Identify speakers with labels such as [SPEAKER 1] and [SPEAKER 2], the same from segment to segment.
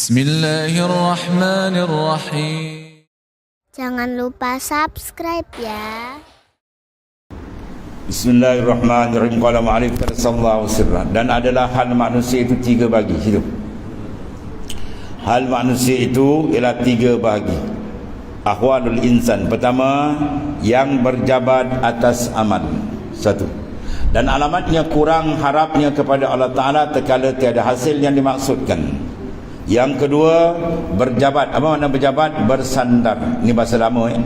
[SPEAKER 1] Bismillahirrahmanirrahim.
[SPEAKER 2] Jangan lupa subscribe ya.
[SPEAKER 3] Bismillahirrahmanirrahim. Qala ma'alif sallallahu sirran. Dan adalah hal manusia itu tiga bagi hidup. Hal manusia itu ialah tiga bahagi. Ahwalul insan. Pertama, yang berjabat atas amal. Satu. Dan alamatnya kurang harapnya kepada Allah Ta'ala terkala tiada hasil yang dimaksudkan. Yang kedua, berjabat. Apa makna berjabat? Bersandar. Ini bahasa lama ya.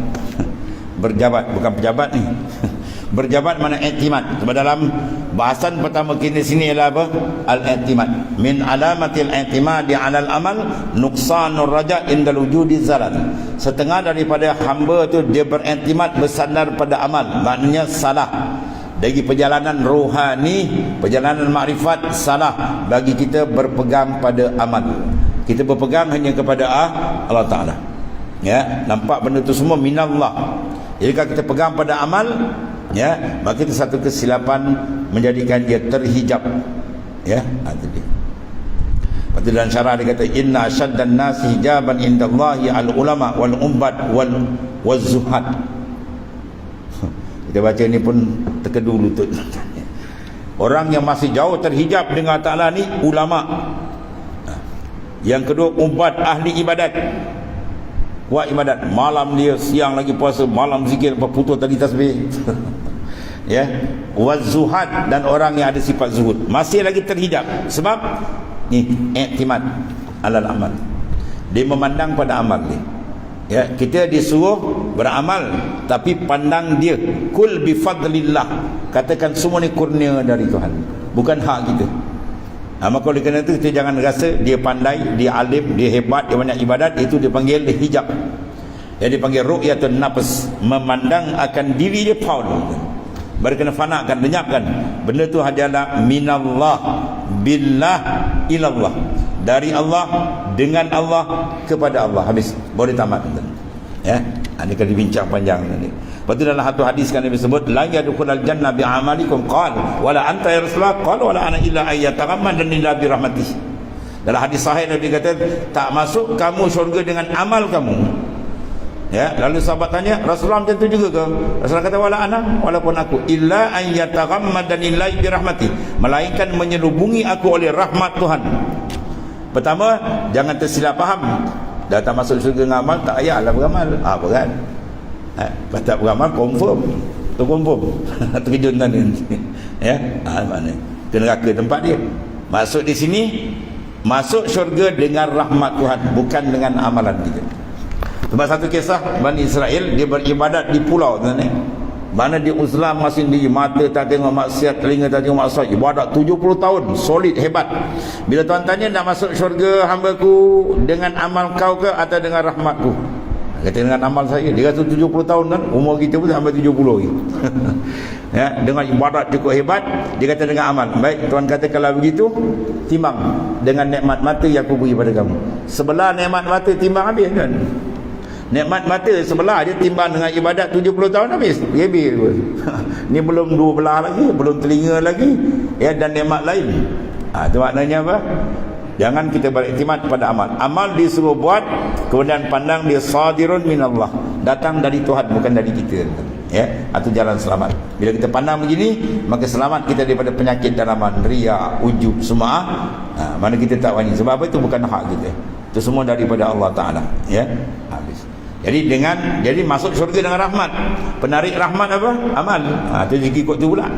[SPEAKER 3] Berjabat, bukan pejabat ni. Berjabat mana i'timad. Sebab dalam bahasan pertama kita sini ialah apa? Al-i'timad. Min alamatil i'timadi 'alal amal nuqsanur raja indal wujudi zalat. Setengah daripada hamba tu dia beriktimad bersandar pada amal. Maknanya salah. Dari perjalanan rohani, perjalanan makrifat salah bagi kita berpegang pada amal. Kita berpegang hanya kepada Allah Taala. Ya, nampak benda tu semua minallah. Jadi kalau kita pegang pada amal, ya maka itu satu kesilapan menjadikan dia terhijab. Ya itu dia. Lepas dalam syarah dia kata inna asyaddan nas hijaban indallahi al ulama wal umbad wal wazuhad kita baca ni pun terkedu lutut. Orang yang masih jauh terhijab dengan Ta'ala ni ulama yang kedua umbad ahli ibadat. Buat ibadat. Malam dia siang lagi puasa malam zikir apa putus tadi tasbih. Ya. Wazuhad dan orang yang ada sifat zuhud. Masih lagi terhijab sebab ni iktimad alal amal. Dia memandang pada amal dia ya kita disuruh beramal tapi pandang dia. Kul bi fadlillah katakan semua ni kurnia dari Tuhan. Bukan hak kita Ha, maka oleh kerana itu kita jangan rasa dia pandai, dia alim, dia hebat, dia banyak ibadat, itu dipanggil hijab. Yang dipanggil ru'yatun nafs, memandang akan diri dia paul. Baru kena fanakan, lenyapkan. Benda tu adalah minallah, billah, ilallah. Dari Allah, dengan Allah, kepada Allah. Habis, boleh tamat. Ya, ini akan dibincang panjang nanti. Lepas tu dalam satu hadis kan Nabi sebut la yadkhulul jannah bi amalikum qal wala anta ya rasulullah qal wala ana illa ayyatagamman dan illa bi rahmatih. Dalam hadis sahih Nabi kata tak masuk kamu syurga dengan amal kamu. Ya, lalu sahabat tanya, Rasulullah macam tu juga ke? Rasulullah kata wala ana walaupun aku illa ayyatagamman dan illa bi rahmatih. Menyelubungi aku oleh rahmat Tuhan. Pertama, jangan tersilap faham. Datang masuk syurga dengan amal tak payahlah beramal. Ah, berat. Ha, tak beramal confirm. Tu confirm. Terjun tadi. ya, ha, mana? Ke neraka tempat dia. Masuk di sini masuk syurga dengan rahmat Tuhan bukan dengan amalan kita. Sebab satu kisah Bani Israel dia beribadat di pulau tuan ni. Mana dia uzlam masing di mata tak tengok maksiat, telinga tak tengok maksiat. Ibadat 70 tahun, solid, hebat. Bila tuan tanya nak masuk syurga hamba-Ku dengan amal kau ke atau dengan rahmatku? Kata dengan amal saya dia rasa 70 tahun kan umur kita pun sampai 70 lagi. Ya, dengan ibadat cukup hebat dia kata dengan amal. Baik tuan kata kalau begitu timbang dengan nikmat mata yang aku beri pada kamu. Sebelah nikmat mata timbang habis kan nikmat mata sebelah dia timbang dengan ibadat 70 tahun habis. Habis ni belum dua belah lagi belum telinga lagi. Ya dan nikmat lain. Ha, itu maknanya apa Jangan kita beriktimat pada amal. Amal disuruh buat, kemudian pandang dia sadirun minallah. Datang dari Tuhan, bukan dari kita. Ya, atau jalan selamat. Bila kita pandang begini, maka selamat kita daripada penyakit dalaman, ria, ujub, semua. Ha, mana kita tak wani. Sebab apa itu bukan hak kita. Itu semua daripada Allah Ta'ala. Ya, habis. Jadi dengan jadi masuk syurga dengan rahmat. Penarik rahmat apa? Amal. Ha, itu ikut tu pula.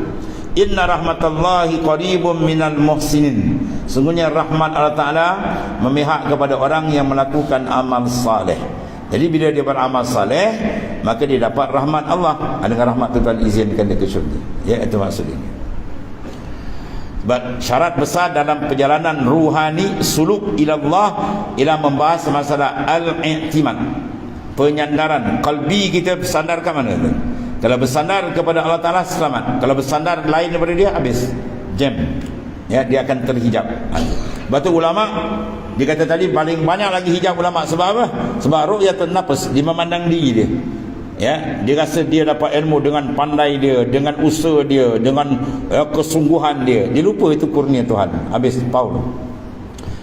[SPEAKER 3] Inna rahmatallahi qaribun minal muhsinin. Sungguhnya rahmat Allah Taala memihak kepada orang yang melakukan amal saleh. Jadi bila dia beramal saleh, maka dia dapat rahmat Allah. Dengan rahmat Tuhan izinkan dia ke syurga. Ya, itu maksudnya. Sebab syarat besar dalam perjalanan ruhani suluk ila Allah ialah membahas masalah al-i'timad. Penyandaran qalbi kita bersandar ke mana tu? Kalau bersandar kepada Allah Ta'ala selamat Kalau bersandar lain daripada dia habis Jam ya, Dia akan terhijab. Lepas tu ulama Dia kata tadi paling banyak lagi hijab ulama. Sebab apa? Sebab ru'yatun nafas Dia memandang diri dia. Ya dia rasa dia dapat ilmu dengan pandai dia dengan usaha dia dengan ya, kesungguhan dia. Dia lupa itu kurnia Tuhan. Habis Paul.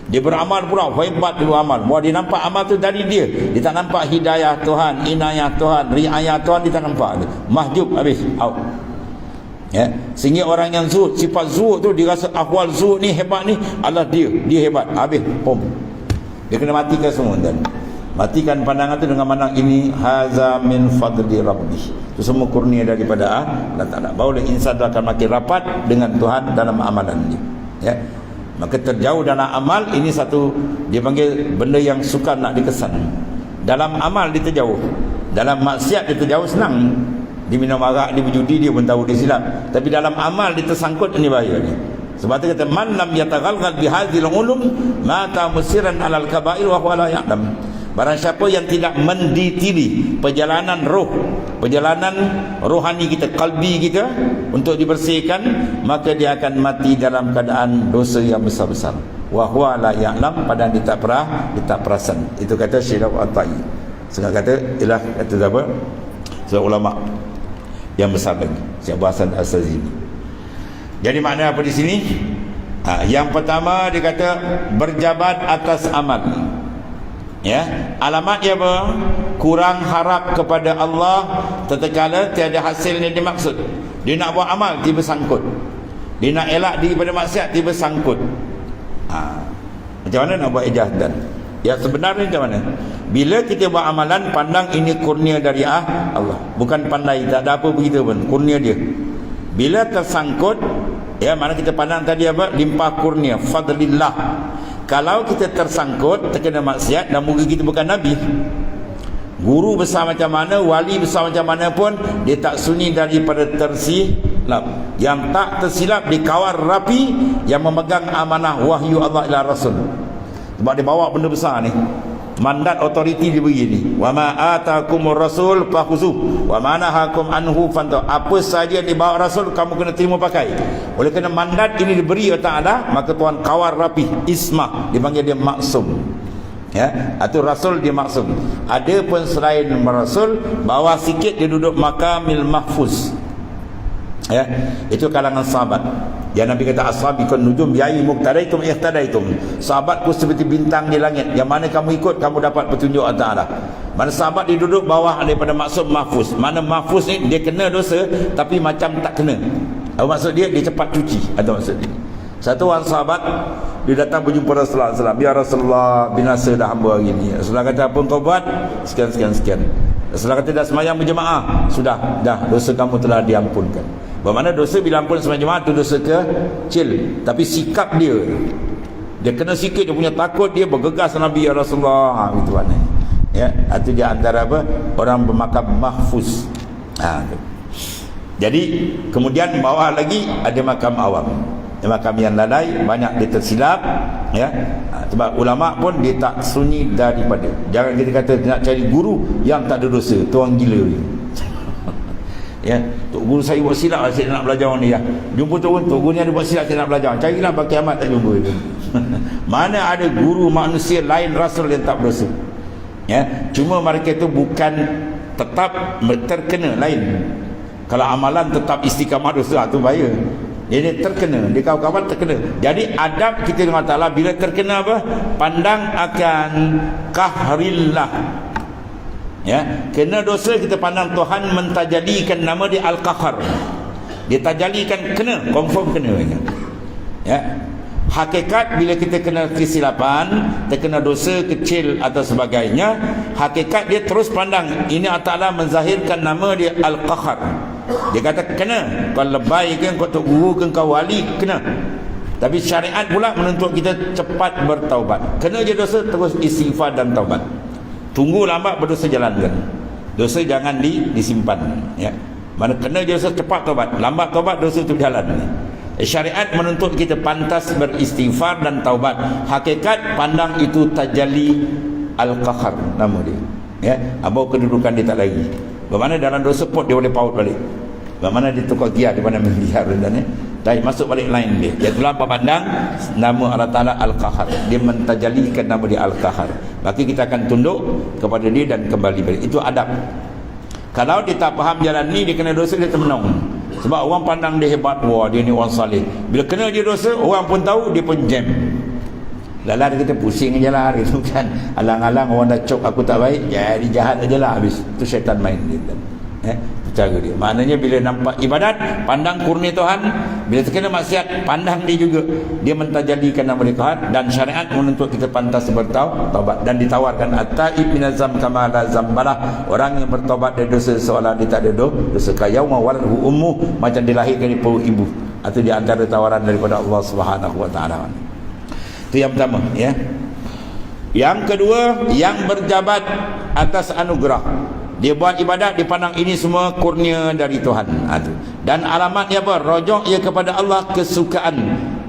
[SPEAKER 3] Dia beramal pula hebat dia beramal. Wah, dia nampak amal tu dari dia. Dia tak nampak hidayah Tuhan inayah Tuhan riayah Tuhan dia tak nampak mahjub habis out ya? Sehingga orang yang zuhud sifat zuhud tu dia rasa ahwal zuhud ni hebat ni Allah dia dia hebat. Habis pom dia kena matikan semua dan matikan pandangan tu dengan pandang ini haza min fadli rabbi. Itu semua kurnia daripada Allah Taala. Barulah insan tu akan makin rapat dengan Tuhan dalam amalan dia. Ya? Maka terjauh dalam amal ini satu dia panggil benda yang suka nak dikesan. Dalam amal dia terjauh. Dalam maksiat dia terjauh senang dia minum arak, dia berjudi, dia pun tahu dia silap. Tapi dalam amal dia tersangkut, ini bahaya ni. Sebab tu kata, Man lam yataghalgal bihazil ulum, mata musiran alal kabail wa huwa la ya'lam. Barang siapa yang tidak menditili perjalanan roh, perjalanan rohani kita, kalbi kita untuk dibersihkan, maka dia akan mati dalam keadaan dosa yang besar-besar. Wa huwa la ya'lam, padahal dia tak pernah, dia tak perasan. Itu kata Syirah Al-Ta'i. Setengah kata, ialah kata apa? Seorang ulama yang besar lagi. Syekh Abu Hasan As-Sazili jadi makna apa di sini? Ha, yang pertama dia kata berjabat atas amal. Ya? Alamat dia apa? Kurang harap kepada Allah tetekala tiada hasil yang dimaksud. Dia nak buat amal tiba sangkut. Dia nak elak diri pada maksiat tiba sangkut. Ha. macam mana nak buat ijaz dan yang sebenarnya macam mana bila kita buat amalan pandang ini kurnia dari ah Allah. Bukan pandai tak ada apa begitu pun. Kurnia dia. Bila tersangkut ya mana kita pandang tadi apa? Limpah kurnia, fadlillah. Kalau kita tersangkut terkena maksiat dan mungkin kita bukan nabi. Guru besar macam mana, wali besar macam mana pun dia tak sunyi daripada tersilap. Yang tak tersilap dikawal rapi yang memegang amanah wahyu Allah ila Rasul. Sebab dia bawa benda besar ni mandat otoriti dia begini. Wa ma atakumur rasul fakhuzu wa ma nahakum anhu fantu apa saja yang dibawa rasul kamu kena terima pakai. Oleh kerana mandat ini diberi oleh taala maka tuan kawal rapi ismah. Dipanggil dia maksum. Ya atau rasul dia maksum. Ada pun selain rasul bawa sikit dia duduk makamil mahfuz ya itu kalangan sahabat yang Nabi kata ashabikun nujum biayi muqtadaitum ihtadaitum. Sahabatku seperti bintang di langit. Yang mana kamu ikut kamu dapat petunjuk Allah Mana sahabat dia duduk bawah daripada maksud mahfuz. Mana mahfuz ni dia kena dosa tapi macam tak kena. Apa maksud dia? Dia cepat cuci. Atau maksud dia. Satu orang sahabat dia datang berjumpa Rasulullah SAW. Ya Rasulullah binasa dah hamba hari ini. Rasulullah kata apa kau buat? Sekian sekian sekian. Rasulullah kata dah semayang berjemaah. Sudah, dah dosa kamu telah diampunkan. Bermakna dosa bila ampun semua jemaah itu dosa kecil. Tapi sikap dia. Dia kena sikit dia punya takut dia bergegas Nabi ya Rasulullah. Ha, itu mana? Ya, itu dia antara apa? Orang bermakam mahfuz. Ha, itu. Jadi kemudian bawah lagi ada makam awam. Ya, makam yang lalai banyak dia tersilap ya. Ha, sebab ulama pun dia tak sunyi daripada. Jangan kita kata nak cari guru yang tak ada dosa. Tuan gila dia ya. Tok guru saya buat silap lah saya nak belajar ni ya jumpa tok guru tok guru ni ada buat silap saya nak belajar. Carilah bagi kiamat tak jumpa itu mana ada guru manusia lain rasul yang tak berdosa. Ya. Cuma mereka itu bukan tetap terkena lain. Kalau amalan tetap istiqamah dosa itu bahaya. Jadi terkena di kawan-kawan terkena. Jadi adab kita dengan Allah bila terkena apa? Pandang akan kahrillah ya kena dosa kita pandang Tuhan mentajalikan nama dia Al-Qahar. Dia tajalikan kena confirm kena ya. Hakikat bila kita kena kesilapan terkena dosa kecil atau sebagainya hakikat dia terus pandang. Ini Allah menzahirkan nama dia Al-Qahar. Dia kata kena kau lebay ke kau tok guru ke kau wali kena. Tapi syariat pula menuntut kita cepat bertaubat. Kena je dosa terus istighfar dan taubat tunggu lambat berdosa jalankan dosa jangan di, disimpan ya. Mana kena dosa cepat tobat lambat tobat dosa itu jalan. Eh, syariat menuntut kita pantas beristighfar dan taubat. Hakikat pandang itu tajalli al-qahar nama dia. Ya abau kedudukan dia tak lagi. Bagaimana dalam dosa pot dia boleh paut balik. Bagaimana dia tukar giat di mana melihat dan ya Baik, masuk balik lain dia. Dia telah pandang nama Allah Ta'ala Al-Qahar. Dia mentajalikan nama dia Al-Qahar. Maka kita akan tunduk kepada dia dan kembali balik. Itu adab. Kalau dia tak faham jalan ni, dia kena dosa, dia termenung. Sebab orang pandang dia hebat. Wah, dia ni orang salih. Bila kena dia dosa, orang pun tahu, dia pun jam. Lala dia kata pusing je lah gitu kan. Alang-alang orang dah cok aku tak baik, jadi jahat aja lah habis. Itu syaitan main gitu. Eh, cara dia. Maknanya bila nampak ibadat, pandang kurnia Tuhan, bila terkena maksiat, pandang dia juga. Dia mentajalikan nama dia Tuhan dan syariat menuntut kita pantas bertaubat dan ditawarkan at-taib minazam kama la zambalah. Orang yang bertaubat dari dosa seolah dia tak ada dosa kaya walahu ummu macam dilahirkan di perut ibu. Atau di antara tawaran daripada Allah Subhanahu wa taala. Itu yang pertama ya. Yang kedua, yang berjabat atas anugerah. Dia buat ibadat dipandang ini semua kurnia dari Tuhan. Ha, tu. Dan alamatnya apa? Rojok ia kepada Allah kesukaan.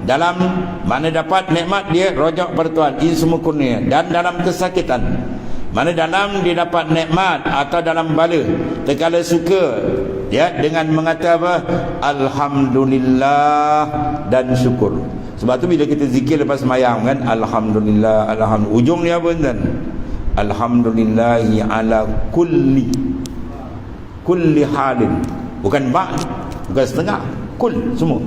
[SPEAKER 3] Dalam mana dapat nikmat dia rojok kepada Tuhan. Ini semua kurnia. Dan dalam kesakitan. Mana dalam dia dapat nikmat atau dalam bala. Terkala suka ya dengan mengata apa? Alhamdulillah dan syukur. Sebab tu bila kita zikir lepas semayang kan Alhamdulillah Alhamdulillah Ujung ni apa kan Alhamdulillahi ala kulli Kulli halin. Bukan bak Bukan setengah Kul semua.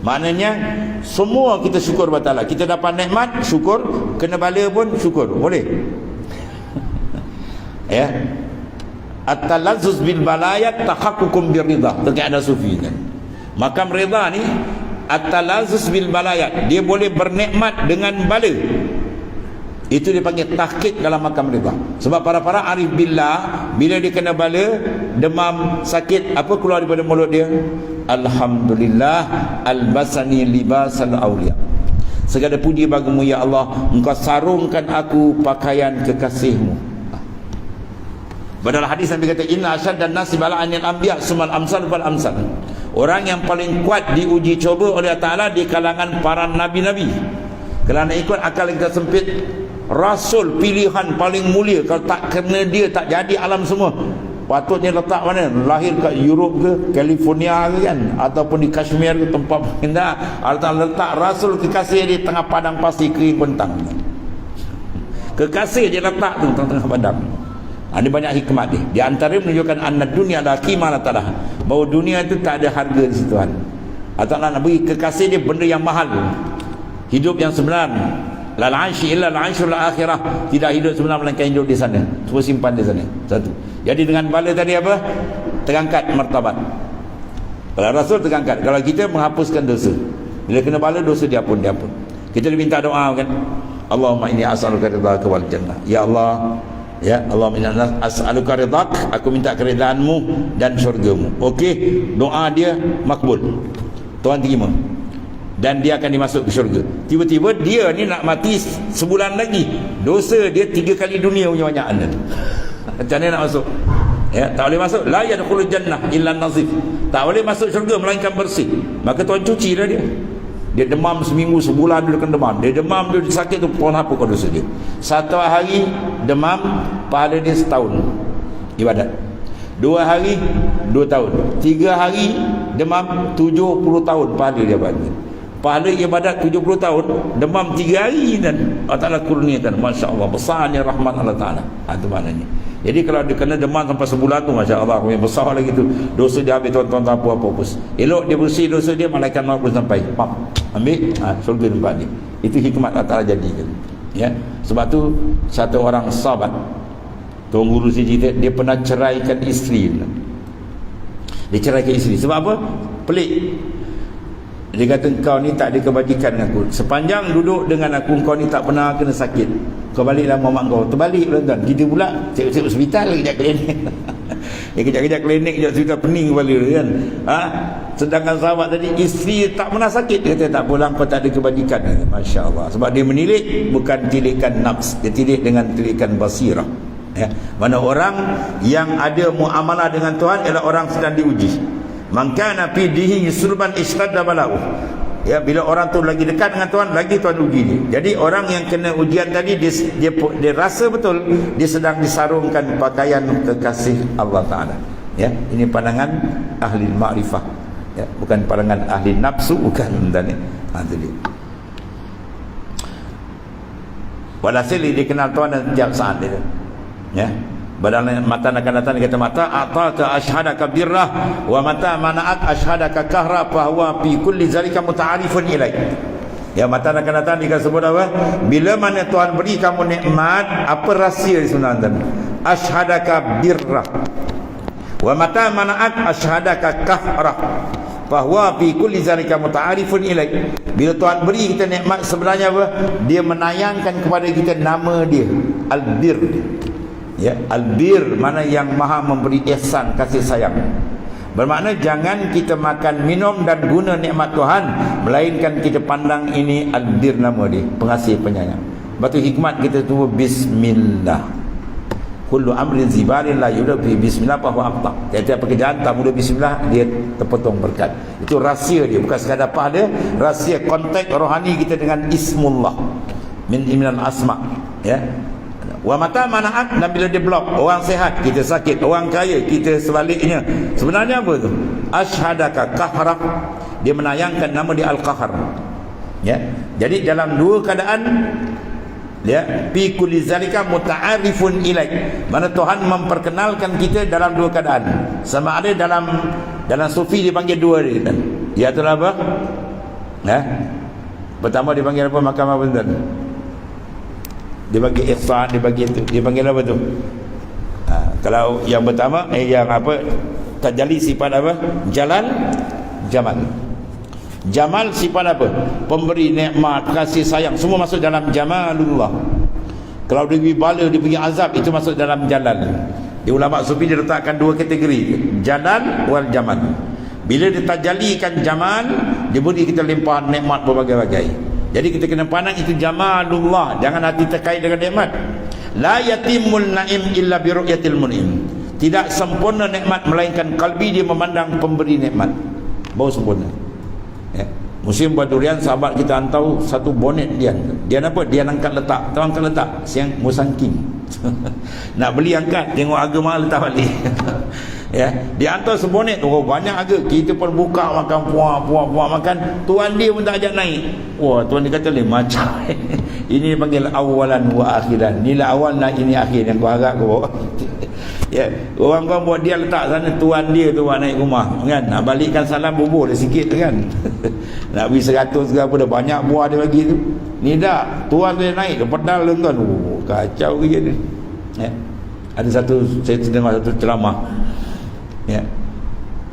[SPEAKER 3] Maknanya Semua kita syukur kepada Allah. Kita dapat nikmat Syukur. Kena bala pun syukur. Boleh? Ya? At-talazzuz bil balayat Takhakukum bir Terkait ada sufi kan Makam rida ni at-talazus bil balayat dia boleh bernikmat dengan bala itu dipanggil tahkid dalam makam rida sebab para-para arif billah bila dia kena bala demam sakit apa keluar daripada mulut dia? Alhamdulillah albasani libasal aulia segala puji bagimu ya Allah. Engkau sarungkan aku pakaian kekasihmu. Padahal hadis Nabi kata inna asyad dan nasi bala'anil anbiya sumal amsal fal amsal. Orang yang paling kuat diuji coba oleh Allah Taala di kalangan para nabi-nabi. Kerana ikut akal yang kita sempit rasul pilihan paling mulia kalau tak kena dia tak jadi alam semua. Patutnya letak mana? Lahir kat Europe ke, California ke kan ataupun di Kashmir ke tempat indah. Allah letak rasul kekasih di tengah padang pasir kering bentang. Kekasih dia letak tu tengah-tengah padang. Ada banyak hikmat dia. Di antara menunjukkan anna dunia adalah qimah talah. Bahawa dunia itu tak ada harga di situ Tuhan. Atau nak bagi kekasih dia benda yang mahal. Hidup yang sebenar. La la'anshi illa la'anshul akhirah. Tidak hidup sebenar melainkan hidup di sana. Semua simpan di sana. Satu. Jadi dengan bala tadi apa? Terangkat martabat. Kalau Rasul terangkat. Kalau kita menghapuskan dosa. Bila kena bala dosa dia pun dia pun. Kita diminta doa kan. Allahumma inni as'aluka ridhaka wal jannah. Ya Allah, Ya Allah minna as'aluka ridak aku minta keredaanmu dan syurgamu. Okey, doa dia makbul. Tuhan terima. Dan dia akan dimasuk ke syurga. Tiba-tiba dia ni nak mati sebulan lagi. Dosa dia tiga kali dunia punya banyak anda. Macam mana nak masuk? Ya, tak boleh masuk. La yadkhulul jannah illa nazif. Tak boleh masuk syurga melainkan bersih. Maka Tuhan cuci dah dia. Dia demam seminggu, sebulan dia kena demam. Dia demam, dia sakit tu pohon apa kau dosa dia. Satu hari demam, pahala dia setahun. Ibadat. Dua hari, dua tahun. Tiga hari demam, tujuh puluh tahun pahala dia ibadat. Pahala ibadat tujuh puluh tahun, demam tiga hari dan Allah Ta'ala kurniakan. Masya Allah, besarnya rahmat Allah Ta'ala. Itu maknanya. Jadi kalau dia kena demam sampai sebulan tu Masya Allah Yang besar lagi tu Dosa dia habis tuan-tuan tak apa apa pus. Elok dia bersih dosa dia Malaikat pun sampai Pam Ambil ha, Surga tempat ni Itu hikmat Allah jadikan Ya Sebab tu Satu orang sahabat Tuan Guru si cerita Dia pernah ceraikan isteri Dia ceraikan isteri Sebab apa? Pelik dia kata kau ni tak ada kebajikan dengan aku. Sepanjang duduk dengan aku Kau ni tak pernah kena sakit. Kau baliklah mamak kau. Terbalik pula tuan Kita pula Cek-cek hospital Kejap klinik. Ya kejap-kejap klinik Kejap hospital pening kepala kan? Ha? Sedangkan sahabat tadi Isteri tak pernah sakit. Dia kata tak pulang Kau tak ada kebajikan. Masya Allah Sebab dia menilik Bukan tilikan nafs. Dia tilik dengan tilikan basirah. Ya. Mana orang Yang ada muamalah dengan Tuhan Ialah orang sedang diuji Mangkana fi dihi yusruban istadda balau. Ya bila orang tu lagi dekat dengan Tuhan lagi Tuhan uji dia. Jadi orang yang kena ujian tadi dia dia, dia rasa betul dia sedang disarungkan pakaian kekasih Allah Taala. Ya, ini pandangan ahli ma'rifah. Ya, bukan pandangan ahli nafsu bukan dan ni. Ha. Walhasil dia kenal Tuhan dan setiap saat dia. Ya, Badal mata akan datang kata mata ataka ashhadaka birrah wa mata mana'at ashhadaka kahra fa huwa fi kulli zalika muta'arifun ilaik. Ya mata akan datang dia sebut apa? Bila mana Tuhan beri kamu nikmat, apa rahsia di sebenarnya? Ashhadaka birra. Wa mata mana'at ashhadaka kahra. Bahwa fi kulli zalika muta'arifun ilaik. Bila Tuhan beri kita nikmat sebenarnya apa? Dia menayangkan kepada kita nama dia, Al-Bir. Ya, Al-Bir mana yang Maha memberi ihsan kasih sayang. Bermakna jangan kita makan, minum dan guna nikmat Tuhan Melainkan kita pandang ini Al-Bir nama dia Pengasih penyayang. Batu hikmat kita tu Bismillah. Kullu amrin zibarin la yudah bi bismillah bahwa apa Tiap-tiap pekerjaan tak mula bismillah Dia terpotong berkat. Itu rahsia dia Bukan sekadar dia Rahsia kontak rohani kita dengan Ismullah. Min iminal asma' Ya Wa mata manaat dan bila dia blok orang sehat kita sakit, orang kaya kita sebaliknya. Sebenarnya apa tu? Ashhadaka qahra. Dia menayangkan nama dia Al-Qahar. Ya. Jadi dalam dua keadaan ya fi kulli zalika muta'arifun ilaik. Mana Tuhan memperkenalkan kita dalam dua keadaan. Sama ada dalam dalam sufi dipanggil dua dia. Ya itulah apa? Ya. Pertama dipanggil apa? Mahkamah Bentang dia bagi ihsan dia bagi itu dia panggil apa tu? Ha, kalau yang pertama eh yang apa? Tajali sifat apa? Jalan jamal. Jamal sifat apa? Pemberi nikmat kasih sayang. Semua masuk dalam jamalullah. Kalau dia bala dia punya azab itu masuk dalam jalan di ulama sufi dia letakkan dua kategori. Jalan wal jamal. Bila dia tajalikan jamal dia beri kita limpahan nikmat berbagai-bagai jadi kita kena pandang itu jamalullah. Jangan hati terkait dengan nikmat. La yatimul naim illa bi ru'yatil mun'im. Tidak sempurna nikmat melainkan kalbi dia memandang pemberi nikmat. Baru sempurna. Ya. Musim Badurian sahabat kita hantar satu bonet dia. Dia apa? Dia angkat letak. Tahu angkat letak? Siang musangking. Nak beli angkat tengok harga mahal letak balik. ya. Dia hantar sebonet oh banyak agak kita pun buka makan puak puak puak makan. Tuan dia pun tak ajak naik. Wah tuan dia kata lain macam ini panggil awalan wa akhiran. Inilah awal nak ini akhir. Yang kau harap kau ya. Orang kau buat dia letak sana tuan dia tu buat naik rumah kan? Nak balikkan salam bubur dia sikit kan? Nak beri seratus ke apa dah banyak buah dia bagi tu. Ni dah tuan dia naik dia pedal tuan oh, kacau kerja ni ya. Ada satu saya dengar satu ceramah ya.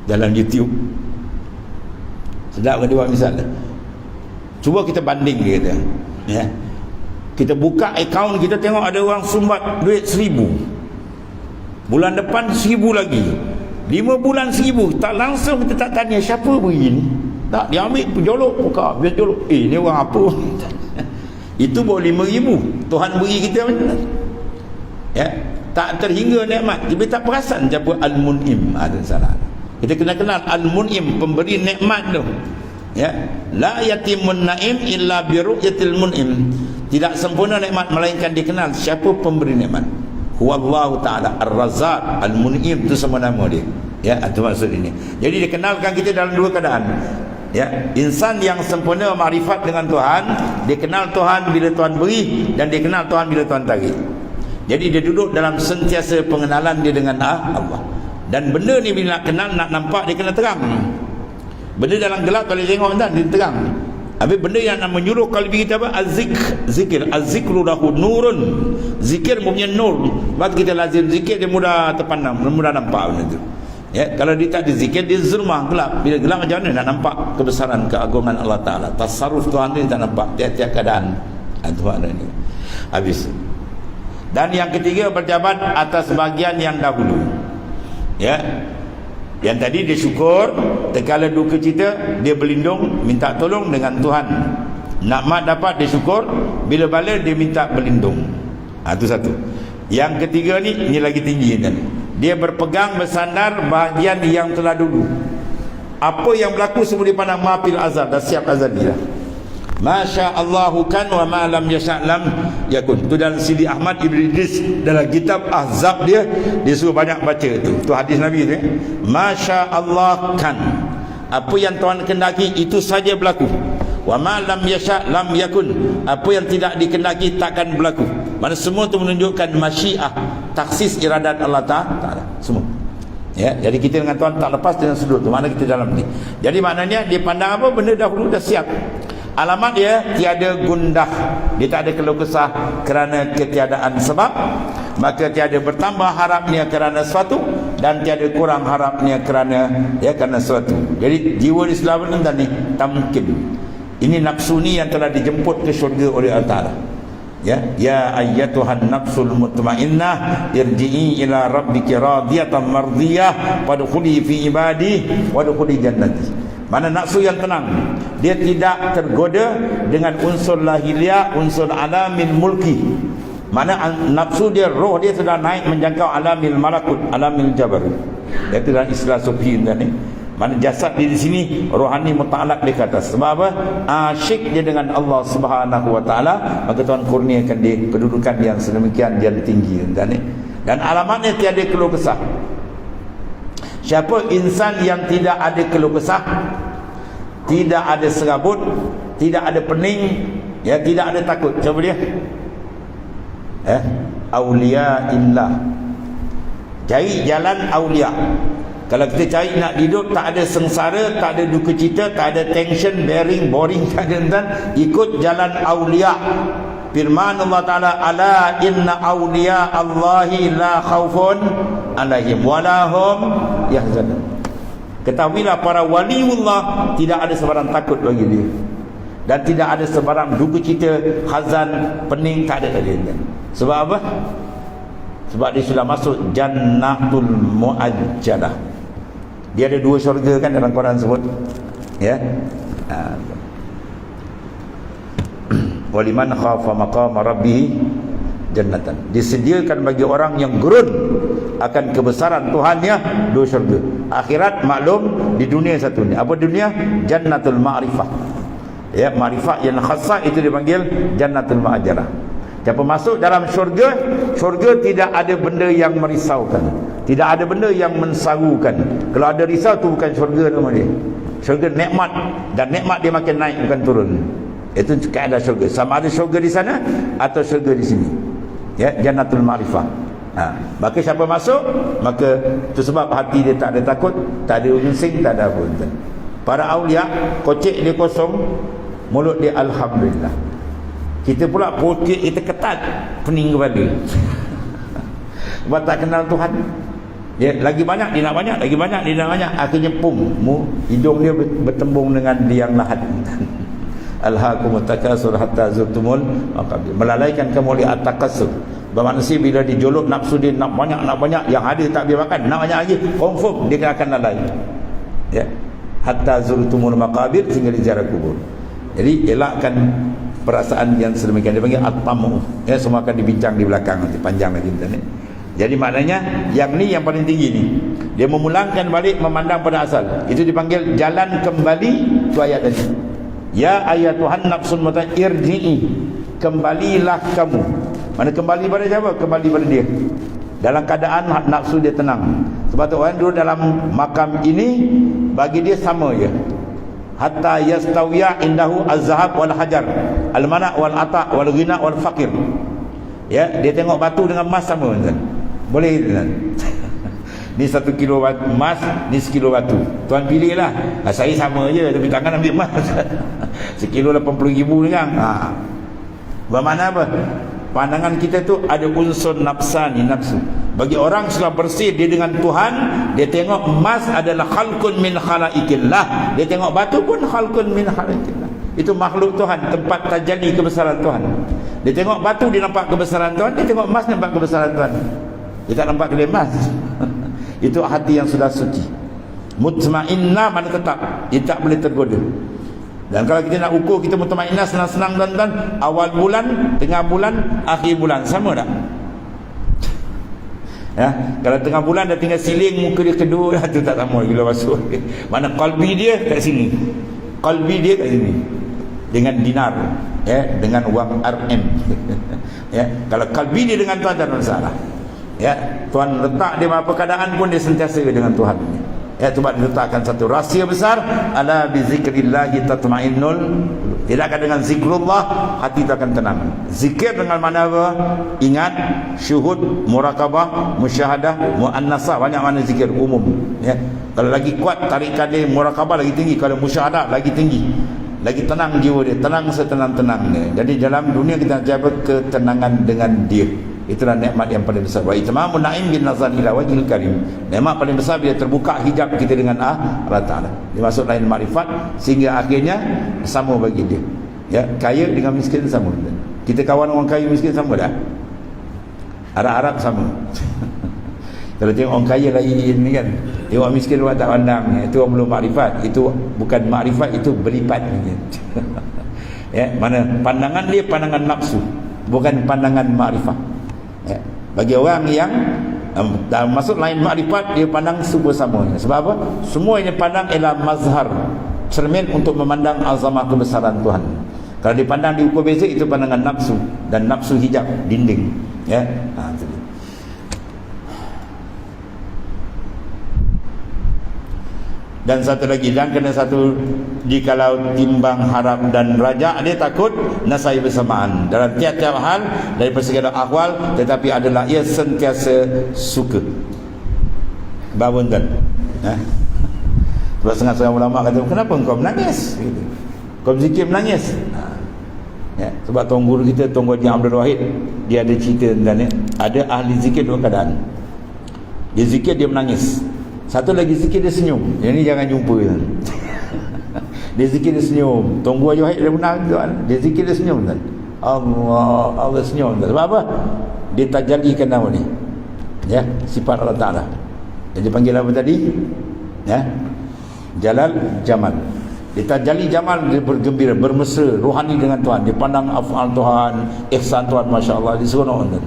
[SPEAKER 3] Dalam YouTube. Sedap kan dia buat misal cuba kita banding dia kata. Ya. Kita buka akaun kita tengok ada orang sumbat duit seribu. Bulan depan seribu lagi. Lima bulan seribu. Tak langsung kita tak tanya siapa beri ni? Tak dia ambil penjolok buka. Biar jolok eh ni orang apa? Itu bawa lima ribu. Tuhan beri kita ya tak terhingga nikmat. Tapi tak perasan siapa al-mun'im. Ada salah. Kita kena kenal al-mun'im pemberi nikmat tu. Ya. La yatimun naim illa bi ru'yatil mun'im. Tidak sempurna nikmat melainkan dikenal siapa pemberi nikmat. Huwallahu taala ar-razzaq. Al-mun'im itu semua nama dia. Ya itu maksud ini. Jadi dikenalkan kita dalam dua keadaan. Ya. Insan yang sempurna makrifat dengan Tuhan dikenal Tuhan bila Tuhan beri dan dikenal Tuhan bila Tuhan tarik jadi dia duduk dalam sentiasa pengenalan dia dengan Allah. Dan benda ni bila nak kenal, nak nampak, dia kena terang. Benda dalam gelap kalau tengok kan, dia terang. Habis benda yang nak menyuruh kalbi kita apa? Azik, zikir. Azikru lahu nurun. Zikir mempunyai nur. Sebab kita lazim zikir, dia mudah terpandang, mudah nampak benda tu. Ya, kalau dia tak dizikir, dia zulmah, gelap. Bila gelap macam mana nak nampak kebesaran, keagungan Allah Ta'ala. Tasarruf Tuhan ni tak nampak. Tiap-tiap keadaan. Tuhan ini. Habis. Dan yang ketiga berjabat atas bagian yang dahulu. Ya. Yang tadi dia syukur, tekala duka cita, dia berlindung, minta tolong dengan Tuhan. Nak mat dapat dia syukur, bila bala dia minta berlindung. Ha, itu satu. Yang ketiga ni, ni lagi tinggi kan. Dia berpegang bersandar bahagian yang telah dulu. Apa yang berlaku semua di pandang mafil azab, dah siap azab dia. Masya Allahu kan wa ma lam yasha lam yakun. Tu dalam Sidi Ahmad Ibn Idris dalam kitab Ahzab dia dia suruh banyak baca tu. Tu hadis Nabi tu. Masya Allah kan. Apa yang Tuhan kendaki itu saja berlaku. Wa ma lam yasha lam yakun. Apa yang tidak dikendaki takkan berlaku. Mana semua tu menunjukkan masyiah, taksis iradat Allah Taala. Semua. Ya, jadi kita dengan Tuhan tak lepas dengan sudut tu. Mana kita dalam ni. Jadi maknanya dia pandang apa benda dahulu dah siap. Alamat dia tiada gundah. Dia tak ada keluh kesah kerana ketiadaan sebab. Maka tiada bertambah harapnya kerana sesuatu dan tiada kurang harapnya kerana ya kerana sesuatu. Jadi jiwa Islam ini tadi tak mungkin. Ini nafsu ni yang telah dijemput ke syurga oleh Allah. Ya, ya ayyatuhan nafsul mutmainnah irji'i ila rabbiki radiyatan mardiyah wadkhuli fi ibadi wadkhuli jannati. Mana nafsu yang tenang, dia tidak tergoda dengan unsur lahiriah, unsur alamil mulki. Mana nafsu dia, roh dia sudah naik menjangkau alamil malakut, alamil jabar. Itu dalam istilah sufi ni. Mana jasad dia di sini rohani muta'alak di atas. Sebab apa? Asyik dia dengan Allah Subhanahu wa taala, maka Tuhan kurniakan dia kedudukan yang sedemikian yang tinggi dan dan alamatnya tiada keluh kesah. Siapa insan yang tidak ada keluh kesah, tidak ada serabut, tidak ada pening, ya tidak ada takut. Coba dia. Eh, aulia illah. Cari jalan aulia. Kalau kita cari nak hidup tak ada sengsara, tak ada duka cita, tak ada tension, bearing, boring, tak ada dan ikut jalan aulia. Firman Allah Taala ala inna aulia Allahi la khaufun alaihim walahum yahzanun. Ketahuilah para waliullah tidak ada sebarang takut bagi dia. Dan tidak ada sebarang duka cita, hazan, pening tak ada lagi. Sebab apa? Sebab dia sudah masuk jannatul muajjalah. Dia ada dua syurga kan dalam Quran sebut. Ya. Ha. Waliman khafa maqama rabbih jannatan. Disediakan bagi orang yang gerun akan kebesaran Tuhannya dua syurga. Akhirat maklum di dunia satu ni. Apa dunia? Jannatul ma'rifah. Ya, ma'rifah yang khasah itu dipanggil jannatul ma'ajarah. Siapa masuk dalam syurga, syurga tidak ada benda yang merisaukan. Tidak ada benda yang mensarukan. Kalau ada risau tu bukan syurga nama dia. Syurga nikmat dan nikmat dia makin naik bukan turun. Itu keadaan syurga. Sama ada syurga di sana atau syurga di sini. Ya, jannatul ma'rifah. Ha. Maka siapa masuk, maka sebab hati dia tak ada takut, tak ada unsing, tak ada apa. Para awliya, kocik dia kosong, mulut dia alhamdulillah. Kita pula pokok kita ketat pening kepala. Sebab tak kenal Tuhan. Dia lagi banyak dia nak banyak, lagi banyak dia nak banyak. Akhirnya pum, hidung dia bertembung dengan liang lahat. Alhaakum takasur hatta zurtumul maqabir. Melalaikan kamu li atakasur. Bermanusia bila dijolok nafsu dia nak banyak nak banyak yang ada tak biar makan nak banyak lagi confirm dia akan lalai. Ya. Hatta zurtumul maqabir sehingga dijarah kubur. Jadi elakkan perasaan yang sedemikian. Dia panggil at-tamu. Ya semua akan dibincang di belakang nanti panjang lagi ni. Jadi maknanya yang ni yang paling tinggi ni. Dia memulangkan balik memandang pada asal. Itu dipanggil jalan kembali tu ayat tadi ya ayat Tuhan nafsun mutan irji'i. Kembalilah kamu. Mana kembali pada siapa? Kembali pada dia. Dalam keadaan nafsu dia tenang. Sebab tu orang duduk dalam makam ini bagi dia sama je. Hatta yastawiya indahu az-zahab wal hajar. Al-mana wal ata wal ghina wal faqir. Ya dia tengok batu dengan emas sama boleh tuan ni satu kilo emas ni sekilo batu. Tuan pilih lah ha, saya sama je tapi tangan ambil emas. Sekilo 80 ribu ni kan ha. bermakna apa? Pandangan kita tu ada unsur nafsani nafsu. Bagi orang sudah bersih dia dengan Tuhan dia tengok emas adalah khalqun min khalaikillah dia tengok batu pun khalqun min khalaikillah itu makhluk Tuhan tempat tajalli kebesaran Tuhan. Dia tengok batu dia nampak kebesaran Tuhan. Dia tengok emas nampak kebesaran Tuhan. Dia tak nampak kedai emas itu hati yang sudah suci mutmainnah mana tetap dia tak boleh tergoda dan kalau kita nak ukur kita mutmainnah senang-senang dan dan awal bulan, tengah bulan, akhir bulan sama tak? Ya, kalau tengah bulan dah tinggal siling muka dia kedua dah tu tak sama bila masuk. Mana kalbi dia kat sini. Kalbi dia kat sini. Dengan dinar, ya, dengan wang RM. ya, kalau kalbi dia dengan tak ada masalah. Ya, Tuhan letak dia apa keadaan pun dia sentiasa dengan Tuhan. Ya, sebab diletakkan satu rahsia besar ala bi zikrillah tatmainnul. Tidak akan dengan zikrullah hati itu akan tenang. Zikir dengan mana apa? Ingat syuhud murakabah musyahadah muannasah banyak mana zikir umum. Ya kalau lagi kuat tarikan dia murakabah lagi tinggi. Kalau musyahadah lagi tinggi. Lagi tenang jiwa dia tenang setenang-tenangnya. Jadi dalam dunia kita jaga ketenangan dengan dia itulah nikmat yang paling besar. Wa itmamu na'im bin nazar ila wajhil karim. Nikmat paling besar bila terbuka hijab kita dengan ah, Allah Taala. Dimaksud lain makrifat sehingga akhirnya sama bagi dia. Ya kaya dengan miskin sama. Kita kawan orang kaya miskin sama dah? Harap-harap sama. Kalau tengok orang kaya lain ni kan tengok orang miskin orang tak pandang itu orang belum makrifat. Itu bukan makrifat itu berlipat ya mana pandangan dia pandangan nafsu bukan pandangan makrifat ya. bagi orang yang um, dalam maksud lain makrifat dia pandang semua samanya sebab apa? Semua yang dia pandang ialah mazhar. Cermin untuk memandang azamah kebesaran Tuhan. Kalau dipandang di ukur beza itu pandangan nafsu. Dan nafsu hijab dinding. Ya. Ha, itu dia. Dan satu lagi dan kena satu jikalau timbang harap dan raja dia takut nasai bersamaan. Dalam tiap-tiap hal dari segala ahwal tetapi adalah ia sentiasa suka. Bangun kan? Ha? sebab setengah-setengah ulama kata kenapa engkau menangis? Kau zikir menangis. Ya. sebab tuan guru kita tuan guru Abdul Wahid dia ada cerita tentang ni. Ada ahli zikir dua keadaan. Dia zikir dia menangis satu lagi zikir dia senyum. Yang ni jangan jumpa kan. dia zikir dia senyum. Tunggu aja Wahid dia menang tuan. Dia zikir dia senyum kan. Allah Allah senyum tuan. Sebab apa? Dia tajalikan nama ni. Ya, sifat Allah Taala. Dia panggil apa tadi? Ya. Jalal Jamal. Dia tajali Jamal dia bergembira, bermesra, rohani dengan Tuhan. Dia pandang afal Tuhan, ihsan Tuhan masya-Allah, dia seronok tuan.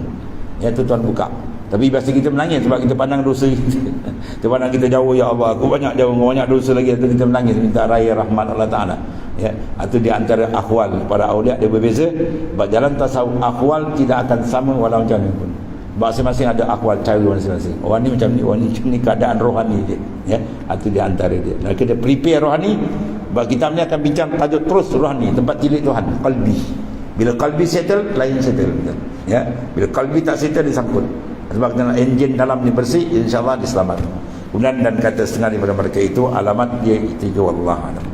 [SPEAKER 3] Ya tu Tuhan buka. Tapi biasa kita menangis sebab kita pandang dosa kita. kita pandang kita jauh ya Allah. Aku banyak jauh banyak dosa lagi atau kita menangis minta raya rahmat Allah Taala. Ya, itu di antara akhwal para aulia dia berbeza. Sebab jalan tasawuf akhwal tidak akan sama walau macam mana pun. Masing-masing ada akhwal cara masing-masing. Orang ni macam ni, orang ni macam ni keadaan rohani dia. Ya, itu di antara dia. Nah, kita prepare rohani sebab kita ni akan bincang tajuk terus rohani, tempat tilik Tuhan, kalbi. Bila kalbi settle, lain settle. Ya, bila kalbi tak settle disangkut sebab kena enjin dalam ni bersih insyaallah diselamatkan. Kemudian dan kata setengah daripada mereka itu alamat dia tiga wallah alam